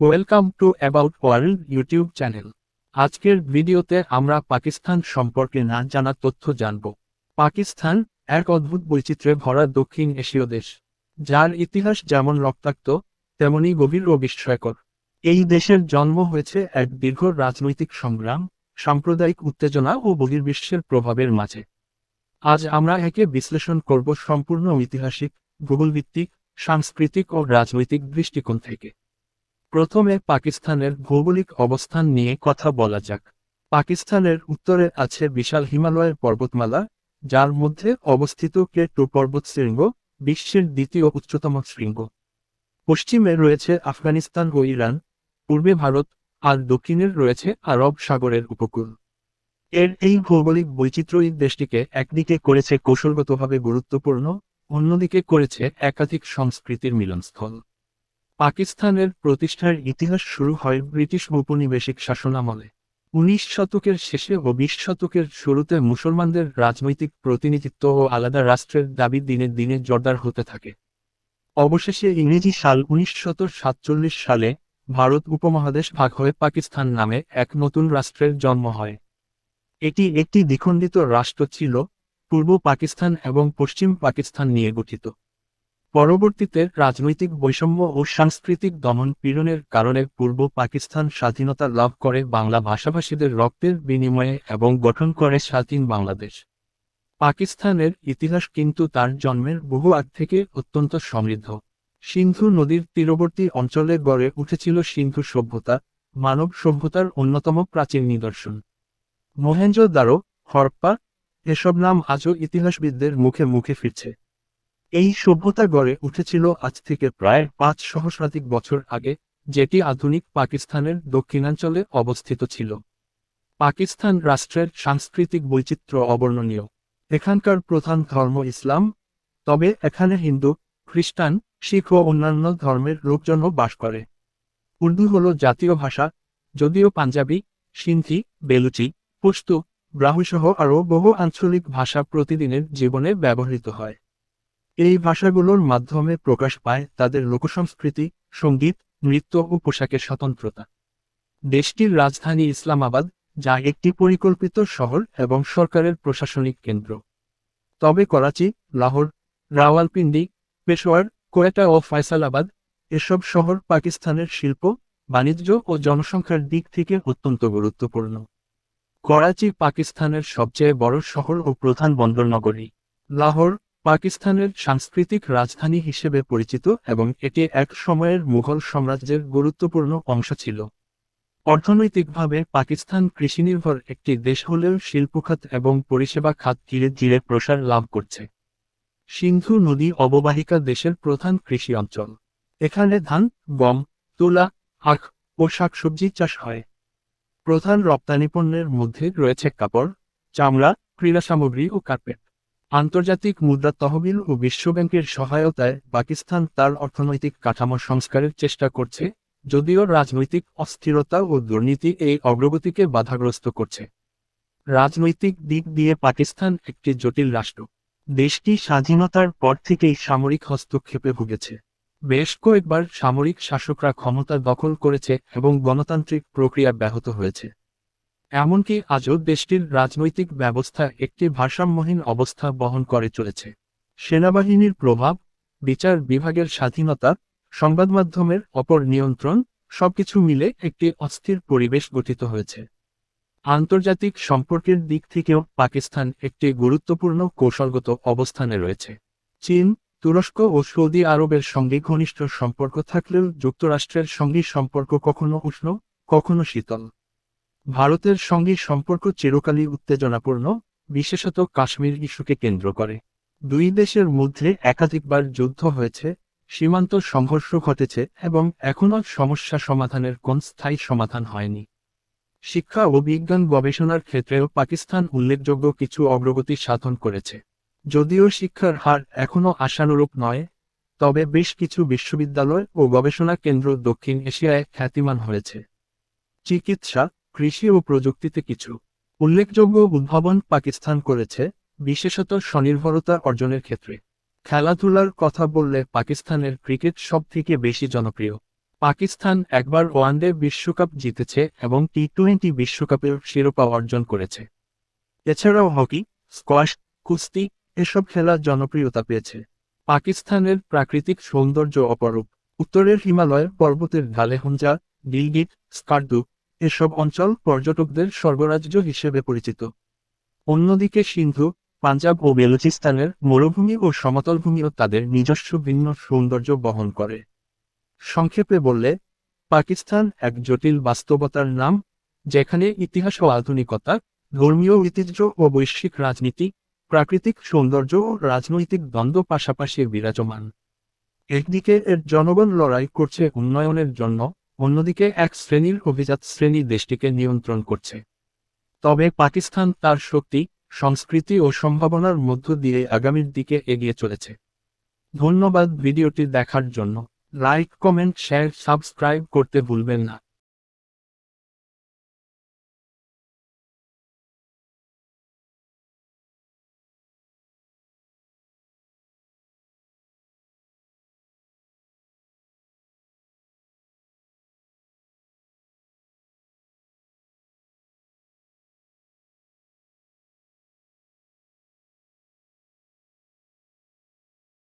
Welcome to about world YouTube channel আজকের ভিডিওতে আমরা পাকিস্তান সম্পর্কে না জানা তথ্য জানব। পাকিস্তান এক অদ্ভুত বৈচিত্র্যে ভরা দক্ষিণ এশীয় দেশ। যার ইতিহাস যেমন রক্তাক্ত, তেমনি গভীর ও বিস্ময়কর। এই দেশের জন্ম হয়েছে এক দীর্ঘ রাজনৈতিক সংগ্রাম, সাম্প্রদায়িক উত্তেজনা ও বহির্বিশ্বের প্রভাবের মাঝে। আজ আমরা একে বিশ্লেষণ করব সম্পূর্ণ ঐতিহাসিক, ভূগোলভিত্তিক, সাংস্কৃতিক ও রাজনৈতিক দৃষ্টিকোণ থেকে। প্রথমে পাকিস্তানের ভৌগোলিক অবস্থান নিয়ে কথা বলা যাক। পাকিস্তানের উত্তরে আছে বিশাল হিমালয়ের পর্বতমালা, যার মধ্যে অবস্থিত কে টু পর্বত শৃঙ্গ, বিশ্বের দ্বিতীয় উচ্চতম শৃঙ্গ। পশ্চিমে রয়েছে আফগানিস্তান ও ইরান, পূর্বে ভারত আর দক্ষিণের রয়েছে আরব সাগরের উপকূল। এর এই ভৌগোলিক বৈচিত্র্যই দেশটিকে একদিকে করেছে কৌশলগতভাবে গুরুত্বপূর্ণ, অন্যদিকে করেছে একাধিক সংস্কৃতির মিলনস্থল। পাকিস্তানের প্রতিষ্ঠার ইতিহাস শুরু হয় ব্রিটিশ ঔপনিবেশিক শাসনামলে। উনিশ শতকের শেষে ও বিশ শতকের শুরুতে মুসলমানদের রাজনৈতিক প্রতিনিধিত্ব ও আলাদা রাষ্ট্রের দাবি দিনে দিনে জোরদার হতে থাকে। অবশেষে ইংরেজি সাল উনিশশত সাতচল্লিশ সালে ভারত উপমহাদেশ ভাগ হয়ে পাকিস্তান নামে এক নতুন রাষ্ট্রের জন্ম হয়। এটি একটি দ্বিখণ্ডিত রাষ্ট্র ছিল, পূর্ব পাকিস্তান এবং পশ্চিম পাকিস্তান নিয়ে গঠিত। পরবর্তীতে রাজনৈতিক বৈষম্য ও সাংস্কৃতিক দমন পীড়নের কারণে পূর্ব পাকিস্তান স্বাধীনতা লাভ করে বাংলা ভাষাভাষীদের রক্তের বিনিময়ে এবং গঠন করে স্বাধীন বাংলাদেশ। পাকিস্তানের ইতিহাস কিন্তু তার জন্মের বহু আগ থেকে অত্যন্ত সমৃদ্ধ। সিন্ধু নদীর তীরবর্তী অঞ্চলে গড়ে উঠেছিল সিন্ধু সভ্যতা, মানব সভ্যতার অন্যতম প্রাচীন নিদর্শন। মহেঞ্জোদারো হরপ্পা, এসব নাম আজও ইতিহাসবিদদের মুখে মুখে ফিরছে। এই সভ্যতা গড়ে উঠেছিল আজ থেকে প্রায় পাঁচ সহস্রাধিক বছর আগে, যেটি আধুনিক পাকিস্তানের দক্ষিণাঞ্চলে অবস্থিত ছিল। পাকিস্তান রাষ্ট্রের সাংস্কৃতিক বৈচিত্র্য অবর্ণনীয়। এখানকার প্রধান ধর্ম ইসলাম, তবে এখানে হিন্দু, খ্রিস্টান, শিখ ও অন্যান্য ধর্মের লোকজনও বাস করে। উর্দু হল জাতীয় ভাষা, যদিও পাঞ্জাবি, সিন্ধি, বেলুচি পশতু ব্রাহুসহ আরও বহু আঞ্চলিক ভাষা প্রতিদিনের জীবনে ব্যবহৃত হয়। এই ভাষাগুলোর মাধ্যমে প্রকাশ পায় তাদের লোকসংস্কৃতি, সংগীত, নৃত্য ও পোশাকের স্বতন্ত্রতা। দেশটির রাজধানী ইসলামাবাদ, যা একটি পরিকল্পিত শহর এবং সরকারের প্রশাসনিক কেন্দ্র। তবে করাচি, লাহোর, রাওয়ালপিন্ডি, পেশোয়ার, কোয়েটা ও ফয়সালাবাদ এসব শহর পাকিস্তানের শিল্প, বাণিজ্য ও জনসংখ্যার দিক থেকে অত্যন্ত গুরুত্বপূর্ণ। করাচি পাকিস্তানের সবচেয়ে বড় শহর ও প্রধান বন্দরনগরী। লাহোর পাকিস্তানের সাংস্কৃতিক রাজধানী হিসেবে পরিচিত এবং এটি এক সময়ের মুঘল সাম্রাজ্যের গুরুত্বপূর্ণ অংশ ছিল। অর্থনৈতিকভাবে পাকিস্তান কৃষিনির্ভর একটি দেশ হলেও শিল্পখাত এবং পরিষেবা খাত ধীরে ধীরে প্রসার লাভ করছে। সিন্ধু নদী অববাহিকা দেশের প্রধান কৃষি অঞ্চল। এখানে ধান, গম, তুলা, আখ ও শাকসবজি চাষ হয়। প্রধান রপ্তানি পণ্যের মধ্যে রয়েছে কাপড়, চামড়া ক্রীড়া সামগ্রী ও কার্পেট। আন্তর্জাতিক মুদ্রা তহবিল ও বিশ্বব্যাংকের সহায়তায় পাকিস্তান তার অর্থনৈতিক কাঠামো সংস্কারের চেষ্টা করছে, যদিও রাজনৈতিক অস্থিরতা ও দুর্নীতি এই অগ্রগতিকে বাধাগ্রস্ত করছে। রাজনৈতিক দিক দিয়ে পাকিস্তান একটি জটিল রাষ্ট্র। দেশটি স্বাধীনতার পর থেকেই সামরিক হস্তক্ষেপে ভুগেছে। বেশ কয়েকবার সামরিক শাসকরা ক্ষমতা দখল করেছে এবং গণতান্ত্রিক প্রক্রিয়া ব্যাহত হয়েছে। এমনকি আজও দেশটির রাজনৈতিক ব্যবস্থা একটি ভারসাম্যহীন অবস্থা বহন করে চলেছে। সেনাবাহিনীর প্রভাব, বিচার বিভাগের স্বাধীনতা, সংবাদ মাধ্যমের অপর নিয়ন্ত্রণ, সবকিছু মিলে একটি অস্থির পরিবেশ গঠিত হয়েছে। আন্তর্জাতিক সম্পর্কের দিক থেকেও পাকিস্তান একটি গুরুত্বপূর্ণ কৌশলগত অবস্থানে রয়েছে। চীন, তুরস্ক ও সৌদি আরবের সঙ্গে ঘনিষ্ঠ সম্পর্ক থাকলেও যুক্তরাষ্ট্রের সঙ্গে সম্পর্ক কখনো উষ্ণ, কখনো শীতল। ভারতের সঙ্গে সম্পর্ক চিরকালই উত্তেজনাপূর্ণ, বিশেষত কাশ্মীর ইস্যুকে কেন্দ্র করে। দুই দেশের মধ্যে একাধিকবার যুদ্ধ হয়েছে, সীমান্ত সংঘর্ষ ঘটেছে এবং এখনও সমস্যা সমাধানের কোন স্থায়ী সমাধান হয়নি। শিক্ষা ও বিজ্ঞান গবেষণার ক্ষেত্রেও পাকিস্তান উল্লেখযোগ্য কিছু অগ্রগতি সাধন করেছে। যদিও শিক্ষার হার এখনও আশানুরূপ নয়, তবে বেশ কিছু বিশ্ববিদ্যালয় ও গবেষণা কেন্দ্র দক্ষিণ এশিয়ায় খ্যাতিমান হয়েছে। চিকিৎসা কৃষি ও প্রযুক্তিতে কিছু উল্লেখযোগ্য উদ্ভাবন পাকিস্তান করেছে, বিশেষত স্বনির্ভরতা অর্জনের ক্ষেত্রে। খেলাধুলার কথা বললে পাকিস্তানের ক্রিকেট সব থেকে বেশি জনপ্রিয়। পাকিস্তান একবার ওয়ানডে বিশ্বকাপ জিতেছে এবং টি টোয়েন্টি বিশ্বকাপের শিরোপা অর্জন করেছে। এছাড়াও হকি, স্কোয়াশ, কুস্তি এসব খেলা জনপ্রিয়তা পেয়েছে। পাকিস্তানের প্রাকৃতিক সৌন্দর্য অপরূপ। উত্তরের হিমালয়ের পর্বতের ঢালে হুঞ্জা, গিলগিট এসব অঞ্চল পর্যটকদের স্বর্গরাজ্য হিসেবে পরিচিত। অন্যদিকে সিন্ধু, পাঞ্জাব ও বেলুচিস্তানের মরুভূমি ও সমতল ভূমিও তাদের নিজস্ব ভিন্ন সৌন্দর্য বহন করে। সংক্ষেপে বললে, পাকিস্তান এক জটিল বাস্তবতার নাম, যেখানে ইতিহাস ও আধুনিকতা, ধর্মীয় ঐতিহ্য ও বৈশ্বিক রাজনীতি, প্রাকৃতিক সৌন্দর্য ও রাজনৈতিক দ্বন্দ্ব পাশাপাশি বিরাজমান। একদিকে এর জনগণ লড়াই করছে উন্নয়নের জন্য অন্যদিকে এক শ্রেণির অভিজাত শ্রেণি দেশটিকে নিয়ন্ত্রণ করছে। তবে পাকিস্তান তার শক্তি, সংস্কৃতি ও সম্ভাবনার মধ্য দিয়ে আগামীর দিকে এগিয়ে চলেছে। ধন্যবাদ ভিডিওটি দেখার জন্য। লাইক, কমেন্ট, শেয়ার, সাবস্ক্রাইব করতে ভুলবেন না।